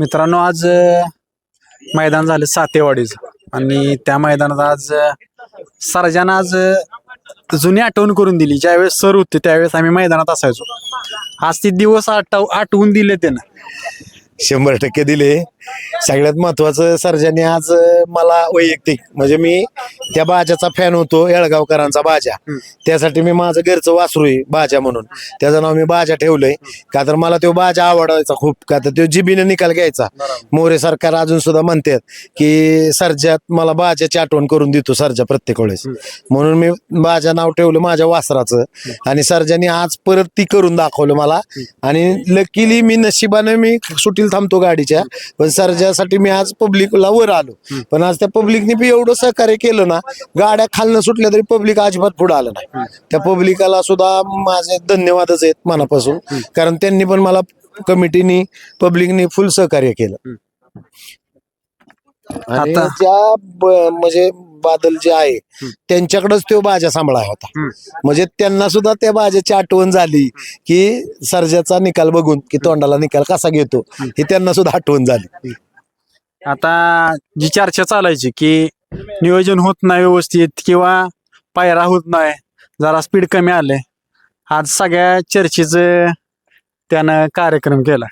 मित्रांनो आज मैदान झालं सातेवाडीचं. आणि त्या मैदानात आज अ, आज जुनी आठवण करून दिली. ज्यावेळेस सर होते त्यावेळेस आम्ही मैदानात असायचो. आज ते दिवस आठव आठवून दिले त्यानं. शंभर टक्के दिले. सगळ्यात महत्वाचं सर्जाने आज मला वैयक्तिक म्हणजे मी त्या बाजाचा फॅन होतो येळगावकरांचा बाजा. त्यासाठी मी माझं घरचं वासरू आहे बाजा म्हणून. त्याचं नाव मी बाजा ठेवलंय. का तर मला तो बाजा आवडायचा खूप. का तर तो जिबीने निकाल घ्यायचा. मोरे सरकार अजून सुद्धा म्हणतात की सर्जात मला बाजाची आठवण करून देतो सर्जा प्रत्येक वेळेस. म्हणून मी बाजा नाव ठेवलं माझ्या वासराचं. आणि सर्जाने आज परत ती करून दाखवलं मला. आणि लकीली मी नशिबाने मी सुटील थांबतो गाडीच्या. पण सर्जासाठी मी आज पब्लिकला वर आलो. पण आज त्या पब्लिकने बी एवढं सहकार्य केलं ना गाड्या खालनं सुटल्या तरी पब्लिक अजिबात पुढे आलं नाही. त्या पब्लिकाला सुद्धा माझे धन्यवादच आहेत मनापासून. कारण त्यांनी पण मला कमिटीनी पब्लिकनी फुल सहकार्य केलं. आणि आता- ज्या म्हणजे बादल जे आहे त्यांच्याकडेच तो बाजा सांभाळा होता. म्हणजे त्यांना सुद्धा त्या बाजाची आठवण झाली की सर्जाचा निकाल बघून की तोंडाला निकाल कसा घेतो ही त्यांना सुद्धा आठवण झाली. आता जी चर्चा चालायची की नियोजन होत नाही व्यवस्थित किंवा पायरा होत नाही जरा स्पीड कमी आले. आज सगळ्या चर्चेचं त्यानं कार्यक्रम केला.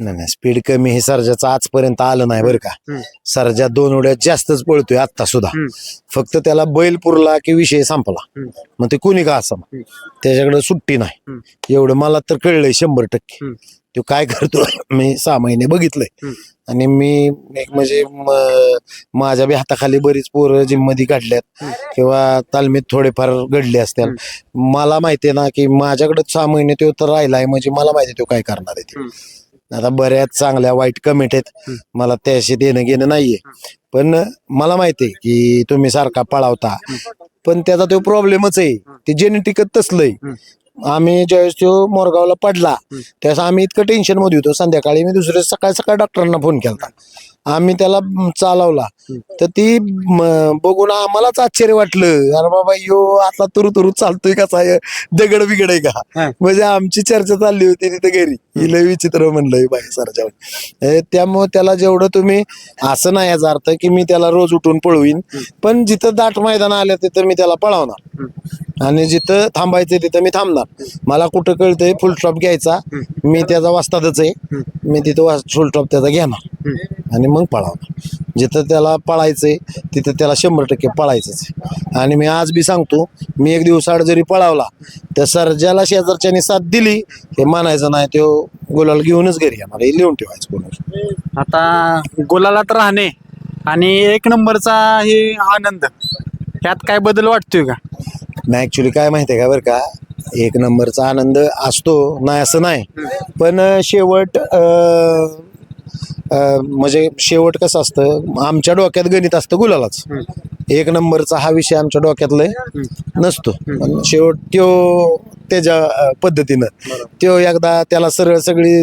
नाही नाही स्पीड कमी हे सर्जाचं आजपर्यंत आलं नाही बरं का हम्म. सर्जा दोन उड्या जास्तच पळतोय आता सुद्धा हम्म. फक्त त्याला बैल पुरला की विषय संपला हम्म. मग ते कुणी का असं हम्म. त्याच्याकडे सुट्टी नाही. एवढं मला तर कळलंय शंभर टक्के हम्म. तो काय करतो मी सहा महिने बघितलंय हम्म. आणि मी एक म्हणजे म- माझ्या बी हाताखाली बरीच पोरं जिममध्ये काढल्यात किंवा तालमीत थोडेफार घडले असतील मला माहितीये ना की माझ्याकडे सहा महिने तो तर राहिलाय म्हणजे मला माहिती तो काय करणार आहे ते आता बऱ्याच चांगल्या वाईट कमेंट आहेत. मला त्याशी देणं घेणं नाहीये. पण मला माहितीये की तुम्ही सारखा पळावता. पण त्याचा तो प्रॉब्लेमच आहे. ते जेनेटिकच तसलंय. आम्ही ज्यावेळेस तो मोरगावला पडला त्यावेळेस आम्ही इतकं टेन्शनमध्ये होतो. संध्याकाळी मी दुसऱ्या सकाळी सकाळी डॉक्टरांना फोन केला आम्ही त्याला चालवला. तर ती बघून आम्हालाच आश्चर्य वाटलं. अरे बाबा यो आता तुरु तुरु चालतोय कसा? दगड बिगड आहे का. म्हणजे आमची चर्चा चालली होती तिथे घरी. ही लय विचित्र म्हणलं बाई सरच्या त्यामुळे त्याला जेवढं तुम्ही असं नाही याचा अर्थ की मी त्याला रोज उठून पळवीन. पण जिथं दाट मैदान आलं तिथं मी त्याला पळवणार. आणि जिथं थांबायचं तिथं मी थांबणार. मला कुठं कळतंय फुल स्टॉप घ्यायचा. मी त्याचा वाजतातच आहे. मी तिथं फुल स्टॉप त्याचा घेणार. आणि मग पळावणार जिथं त्याला पळायचंय तिथं त्याला शंभर टक्के पळायचंच आहे. आणि मी आज बी सांगतो मी एक दिवसाआड जरी पळावला तर सर्जाला शेजारच्यानी साथ दिली हे मानायचं नाही तो गुलाल घेऊनच घरी येणार हे लिहून ठेवायचं कोणाला. आता गोलालात राहणे. आणि एक नंबरचा हे आनंद. ह्यात काय बदल वाटतोय का? नाही ऍक्च्युली काय माहितीये का बरं का? एक नंबरचा आनंद असतो नाही असं नाही. पण शेवट म्हणजे शेवट कसं असतं आमच्या डोक्यात गणित असतं गुलालाच. एक नंबरचा हा विषय आमच्या डोक्यातला नसतो. पण शेवट त्यो त्याच्या पद्धतीनं. त्यो एकदा त्याला सरळ सगळी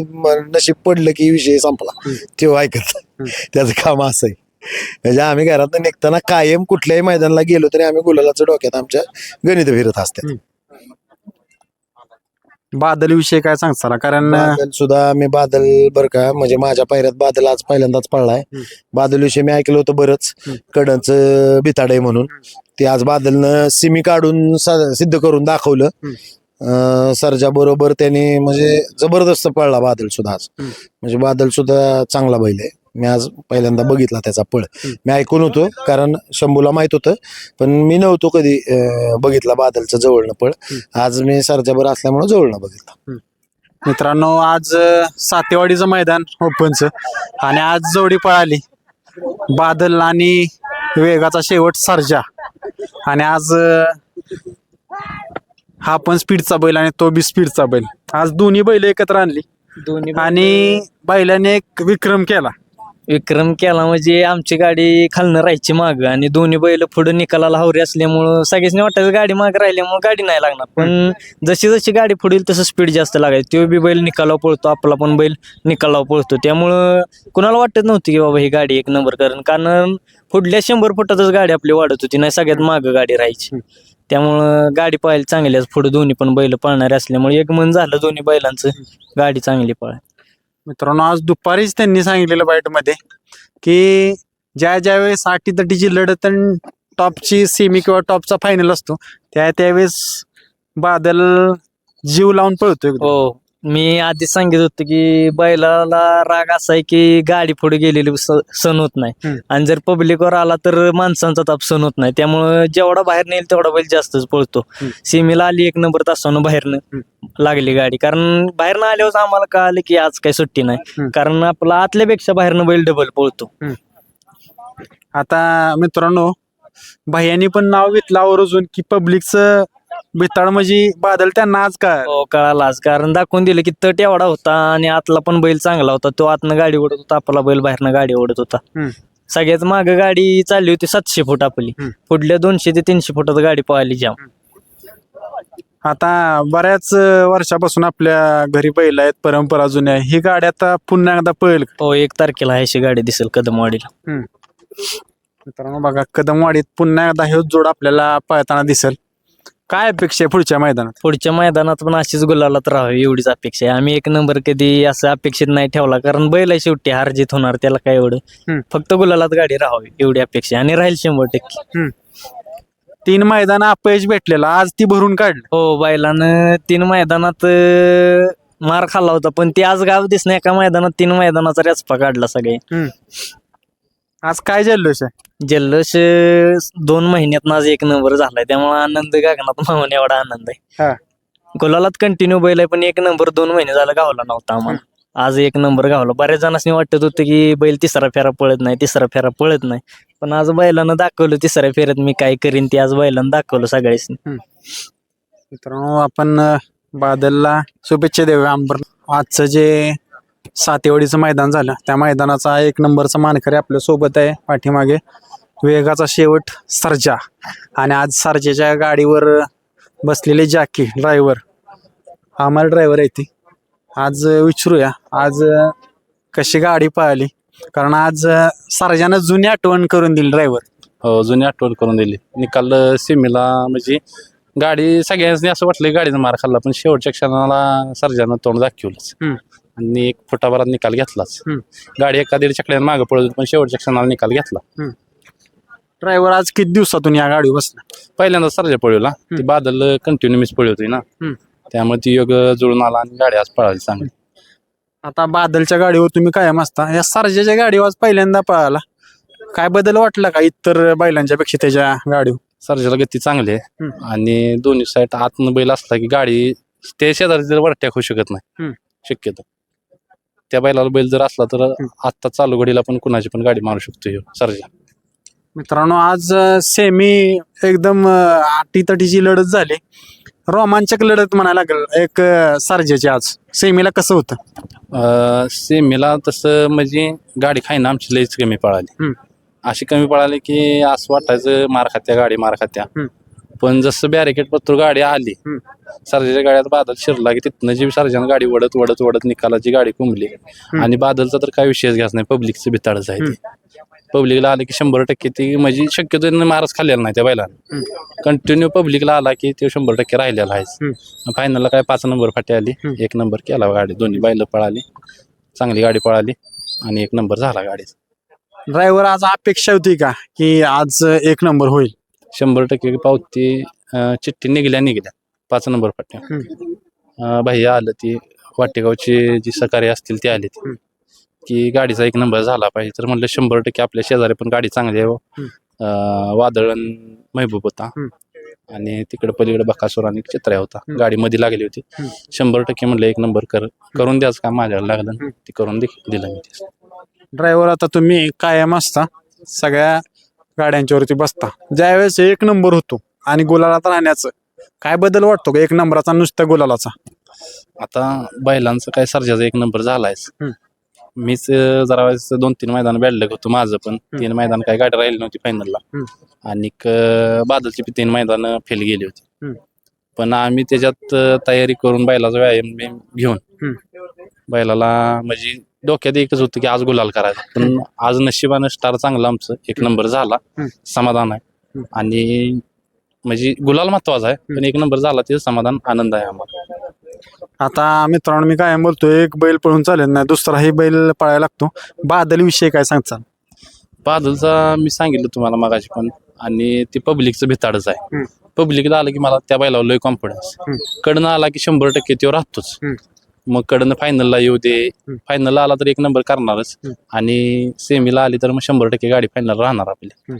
नशीब पडलं की विषय संपला. त्यो ऐकत. त्याचं काम असं आहे म्हणजे आम्ही घरात निघताना कायम कुठल्याही मैदानाला गेलो तरी आम्ही गुलालाचं डोक्यात आमच्या गणित फिरत असतात बादल विषय काय सांगताला? कारण बादल सुद्धा मी बादल बर का म्हणजे माझ्या पायऱ्यात बादल आज पहिल्यांदाच पडलाय. बादल विषयी मी ऐकलं होतं बरंच कडच बिताड आहे म्हणून. ते आज बादलनं सिमी काढून सा- सिद्ध करून दाखवलं. सरजा बरोबर त्याने म्हणजे जबरदस्त पळला बादल सुद्धा आज. म्हणजे बादल सुद्धा चांगला बैल आहे. मी आज पहिल्यांदा बघितला त्याचा पळ. मी ऐकून होतो कारण शंभूला माहीत होतं पण मी नव्हतो कधी अं, बघितला बादलचं जवळनं पळ. आज मी सरजाबर असल्यामुळे जवळनं बघितला. मित्रांनो आज अ, सातेवाडीचं मैदान ओपनचं आणि आज जोडी पळाली. बादल आणि वेगाचा शेवट सर्जा. आणि आज अ, हा पण स्पीडचा बैल आणि तो बी स्पीडचा बैल. आज दोन्ही बैल एकत्र आणली. दोन्ही आणि बैलाने एक विक्रम केला. विक्रम केला म्हणजे आमची गाडी खालनं राहायची माग आणि दोन्ही बैल पुढे निकालाला हवरी असल्यामुळं सगळ्याच वाटायचं गाडी माग राहिल्यामुळे गाडी नाही लागणार. पण जशी जशी गाडी पुढील तसं स्पीड जास्त लागायची. तो बी बैल निकालावर पळतो आपला पण बैल निकालावर पळतो. त्यामुळं कुणाला वाटत नव्हती की बाबा ही गाडी एक नंबर कारण कारण पुढल्या शंभर फुटातच गाडी आपली वाढत होती नाही सगळ्यात माग गाडी राहायची. त्यामुळं गाडी पाहायला चांगली पुढे दोन्ही पण बैल पळणारे असल्यामुळे एक मन झालं दोन्ही बैलांचं. गाडी चांगली पळाय मित्रांनो आज दुपारीच त्यांनी सांगितलेलं बाईटमध्ये की ज्या ज्या वेळेस आठी तटीची लढत आणि टॉपची सेमी किंवा टॉपचा फायनल असतो त्या त्यावेळेस बादल जीव लावून पळतो हो. मी आधीच सांगित होतो की बैलाला राग असा आहे की गाडी पुढे गेलेली स- सण होत नाही. हम्म. आणि जर पब्लिकवर आला तर माणसांचा ताप सण होत नाही. त्यामुळे जेवढा बाहेर नेईल तेवढा बैल जास्तच पळतो. हम्म. सीमेला आली एक नंबर तासानं बाहेरनं लागली गाडी. कारण बाहेरनं आल्यावर आम्हाला कळालं की आज काही सुट्टी नाही. कारण आपला आतल्यापेक्षा बाहेरनं बैल डबल पळतो. आता मित्रांनो भैयानी पण नाव घेतलं आवर्जून की पब्लिकचं बिताड म्हणजे बादल त्यांना आज काय? हो कळाला आज. कारण दाखवून दिलं की तट एवढा होता आणि आतला पण बैल चांगला होता. तो आतनं गाडी ओढत होता आपला बैल बाहेरनं गाडी ओढत होता. हम्म. सगळ्यात माग गाडी चालली होती सातशे फूट आपली. हम्म. पुढल्या दोनशे ते तीनशे फुटात गाडी पळाली जाम. आता बऱ्याच अं, वर्षापासून आपल्या घरी बैल आहेत परंपरा जुन्या. ही गाडी आता पुन्हा एकदा पळेल का? हो एक तारखेला आहे अशी गाडी दिसेल कदमवाडीला. मित्रांनो बघा कदमवाडीत पुन्हा एकदा हे जोड आपल्याला पळताना दिसेल. काय अपेक्षा आहे पुढच्या मैदानात? पुढच्या मैदानात पण अशीच गुलालात राहावी एवढीच अपेक्षा आहे. आम्ही एक नंबर कधी असं अपेक्षित नाही ठेवला कारण बैल आहे शेवटी हार जीत होणार त्याला काय एवढं. हम्म. फक्त गुलालात गाडी राहावी एवढी अपेक्षा आहे. आणि राहील शंभर टक्के. तीन मैदान अपयश भेटलेला आज ती भरून काढलं. हो बैलानं तीन मैदानात अं, मार खाल्ला होता पण ते आज गाव दिसणे एका मैदानात तीन मैदानाचा रचपा काढला सगळे आज काय जल्लोष आहे? जल्लोष अं, दोन महिन्यात आज एक नंबर झालाय. त्यामुळे आनंद गगनात मावून एवढा आनंद हा. आहे गुलालात कंटिन्यू बैल आहे पण एक नंबर दोन महिने झाला गावला नव्हता आम्हाला. आज एक नंबर गावला. बऱ्याच जणांनी वाटत होतं की बैल तिसरा फेरा पळत नाही तिसरा फेरा पळत नाही. पण आज बैलानं दाखवलं तिसऱ्या फेऱ्यात मी काय करीन ते आज बैलानं दाखवलं सगळ्यांनी मित्रांनो आपण अं, बादलला शुभेच्छा देऊया. आंबर आजचं जे सातेवाडीचं मैदान झालं. त्या मैदानाचा एक नंबरचा मानकरी आपल्यासोबत आहे पाठीमागे वेगाचा शेवट सर्जा. आणि आज सर्जाच्या गाडीवर बसलेले जाकी ड्रायव्हर. आम्हाला ड्रायव्हर आहे ती. आज विचारूया आज कशी गाडी पळाली कारण आज सर्जानं जुनी आठवण करून दिली ड्रायव्हर. हो जुनी आठवण करून दिली. निकाल सीमेला म्हणजे गाडी सगळ्यांनी असं वाटलं की गाडीचा मार खाल्ला पण शेवटच्या क्षणाला सर्जानं तोंड दाखवलंच. हम्म. आणि एक फुटाभरात निकाल घेतलाच. हम्म. गाडी एका दीड चकड्यानं मागं पडत होती, पण शेवटच्या क्षणाला निकाल घेतला. ड्रायव्हर आज किती दिवसातून या गाडीवर बसला? पहिल्यांदा सर्जा पळवला. ती बादल कंटिन्यू मिस पळी होती ना. हम्म. त्यामुळे ती योग जुळून आला आणि गाडी आज पळाली चांगली. आता बादलच्या गाडीवर तुम्ही कायम असता. या सर्जाच्या गाडीवर आज पहिल्यांदा पळाला. काय बदल वाटला का इतर बैलांच्या पेक्षा त्याच्या गाडीवर? सर्जाला गती चांगली आहे. हम्म. आणि दोन्ही साईड आतनं बैल असला की गाडी ते शेजारी जर वरट्या होऊ शकत नाही. शक्यतो. त्या बैलाला बैल जर असला तर आत्ता चालू घडीला पण कुणाची पण गाडी मारू शकतो ह्यो सर्जा. मित्रांनो आज सेमी एकदम आटीतटीची लढत झाली. रोमांचक लढत म्हणायला लागेल एक अं, सर्जाची आज. सेमीला कसं होतं? अं, सेमीला तसं म्हणजे गाडी खाईना आमची लईच कमी पळाली. हम्म. अशी कमी पळाली की असं वाटायचं मार खात्या गाडी मार खात्या. हम्म. पण जसं बॅरिकेड पत्र गाडी आली. सर्जाच्या गाड्यात बादल शिरला की तिथनं जी सर्जानं गाडी वडत वडत वडत निकालाची गाडी कुंबली. आणि बादलचा तर काय विषयच घ्यायचा नाही पब्लिकचं बिताडच आहे ते. पब्लिकला आले की शंभर टक्के ती म्हणजे शक्यतो मारच खाल्लेला नाही त्या बैलानं. कंटिन्यू पब्लिकला आला की ते शंभर टक्के राहिलेला आहे. फायनलला काय पाच नंबर फाटी आली एक नंबर केला गाडी. दोन्ही बैल पळाली चांगली गाडी पळाली आणि एक नंबर झाला गाडीचा. ड्रायव्हर आज अपेक्षा होती का की आज एक नंबर होईल? शंभर टक्के पावती अं, चिठ्ठी निघल्या निघल्या. पाच नंबर फाट्या. अं, भैया आलं ती वाटेगावची जी सकाळी असतील ते आले ते. की गाडीचा एक नंबर झाला पाहिजे. तर म्हणलं शंभर टक्के आपल्या शेजारी पण गाडी चांगली आहे हो. अं, वादळ अन महबूब होता. आणि तिकडे पलीकडे बकासूर आणि चित्र्या होता. गाडी मध्ये लागली होती. शंभर टक्के म्हणलं एक नंबर कर. करून द्याच का माझ्याला लागलं? ते करून दे दिलं मी ते. ड्रायव्हर आता तुम्ही कायम असता. सगळ्या गाड्यांच्यावरती बसता ज्यावेळेस एक नंबर होतो आणि गुलालात राहण्याचं काय बदल वाटतो का एक नंबराचा नुसत्या गुलालाचा आता बैलांचं काय सर्जाचा एक नंबर झालायच हम्म. मीच अं, जरा वेळेस दोन तीन मैदान बॅडलक होतो माझं पण तीन मैदान काय गाडी राहिली नव्हती फायनलला. आणि बादलची बी तीन मैदान फेल गेली होती हम्म. पण आम्ही त्याच्यात अं, तयारी करून बैलाचा व्यायाम बियाम घेऊन हम्म. बैलाला म्हणजे डोक्यात एकच होतं की आज गुलाल करायचा. पण आज नशिबानं स्टार चांगला आमचं. एक नंबर झाला. समाधान आहे. आणि म्हणजे गुलाल महत्त्वाचा आहे. पण एक नंबर झाला ते समाधान आनंद आहे आम्हाला. आता मित्रांनो मी काय बोलतोय एक बैल पळून चालेल नाही दुसराही बैल पळायला लागतो. बादल विषय काय सांगचाल बादलचा मी सांगितलं तुम्हाला मगाशी पण. आणि ते पब्लिकचं भिताडच आहे. पब्लिकला आलं की मला त्या बैलावर लय कॉन्फिडन्स. कडनं आला की शंभर टक्के तो राहतोच. मग कडनं फायनलला येऊ दे. फायनलला आला तर एक नंबर करणारच. आणि सेमीला आली तर मग शंभर टक्के गाडी फायनल राहणार आपली.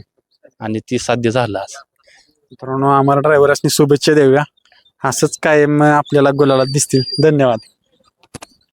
आणि ती साध्य झालं आज मित्रांनो आम्हाला ड्रायव्हरांनी शुभेच्छा देऊया. असंच कायम आपल्याला गुलाला दिसतील. धन्यवाद.